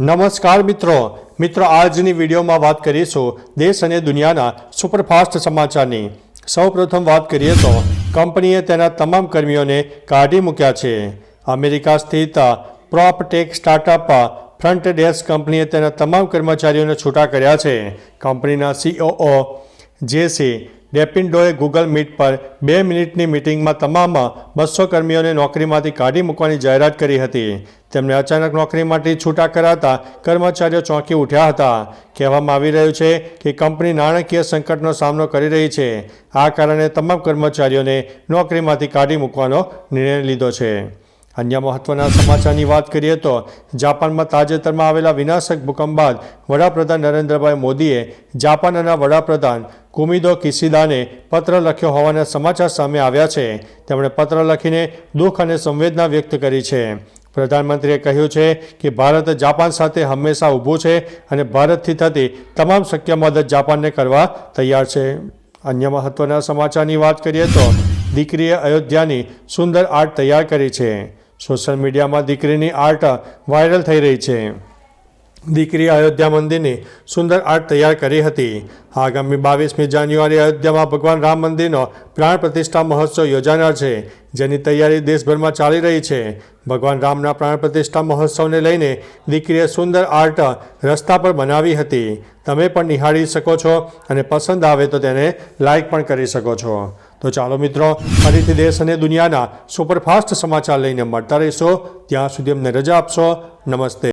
નમસ્કાર મિત્રો. મિત્રો, આજની વિડીયોમાં વાત કરીશું દેશ અને દુનિયાના સુપરફાસ્ટ સમાચારની. સૌપ્રથમ વાત કરીએ તો કંપનીએ તેના તમામ કર્મીઓને કાઢી મૂક્યા છે. અમેરિકા સ્થિત પ્રોપટેક સ્ટાર્ટઅપ ફ્રન્ટ ડેસ્ક કંપનીએ તેના તમામ કર્મચારીઓને છૂટા કર્યા છે. કંપનીના સીઓઓ જેસી ડેપિન્ડોએ ગૂગલ મીટ પર બે મિનિટની મિટિંગમાં તમામ બસો કર્મીઓને નોકરીમાંથી કાઢી મૂકવાની જાહેરાત કરી હતી. તેમને અચાનક નોકરીમાંથી છૂટા કરાતા કર્મચારીઓ ચોંકી ઉઠ્યા હતા. કહેવામાં આવી રહ્યું છે કે કંપની નાણાકીય સંકટનો સામનો કરી રહી છે. આ કારણે તમામ કર્મચારીઓને નોકરીમાંથી કાઢી મૂકવાનો નિર્ણય લીધો છે. અન્ય મહત્વના સમાચારની વાત કરીએ તો, જાપાનમાં તાજેતરમાં આવેલા વિનાશક ભૂકંપ બાદ વડાપ્રધાન નરેન્દ્રભાઈ મોદીએ જાપાનના વડાપ્રધાન કુમિદો કિસિદાને પત્ર લખ્યો હોવાના સમાચાર સામે આવ્યા છે. તેમણે પત્ર લખીને દુઃખ અને સંવેદના વ્યક્ત કરી છે. પ્રધાનમંત્રીએ કહ્યું છે કે ભારત જાપાન સાથે હંમેશા ઊભું છે અને ભારતથી થતી તમામ શક્ય મદદ જાપાનને કરવા તૈયાર છે. અન્ય મહત્વના સમાચારની વાત કરીએ તો દીકરીએ અયોધ્યાની સુંદર આર્ટ તૈયાર કરી છે. સોશિયલ મીડિયામાં દીકરીની આર્ટ વાયરલ થઈ રહી છે. દીકરીએ અયોધ્યા મંદિરની સુંદર આર્ટ તૈયાર કરી હતી. આગામી બાવીસમી જાન્યુઆરી અયોધ્યામાં ભગવાન રામ મંદિરનો પ્રાણ પ્રતિષ્ઠા મહોત્સવ યોજાનાર છે, જેની તૈયારી દેશભરમાં ચાલી રહી છે. ભગવાન રામના પ્રાણ પ્રતિષ્ઠા મહોત્સવને લઈને દીકરીએ સુંદર આર્ટ રસ્તા પર બનાવી હતી. તમે પણ નિહાળી શકો છો અને પસંદ આવે તો તેને લાઇક પણ કરી શકો છો. તો ચાલો મિત્રો, ફરીથી દેશ અને દુનિયાના સુપરફાસ્ટ સમાચાર લઈને મળતા રહીશો. ત્યાં સુધી અમને રજા આપશો. નમસ્તે.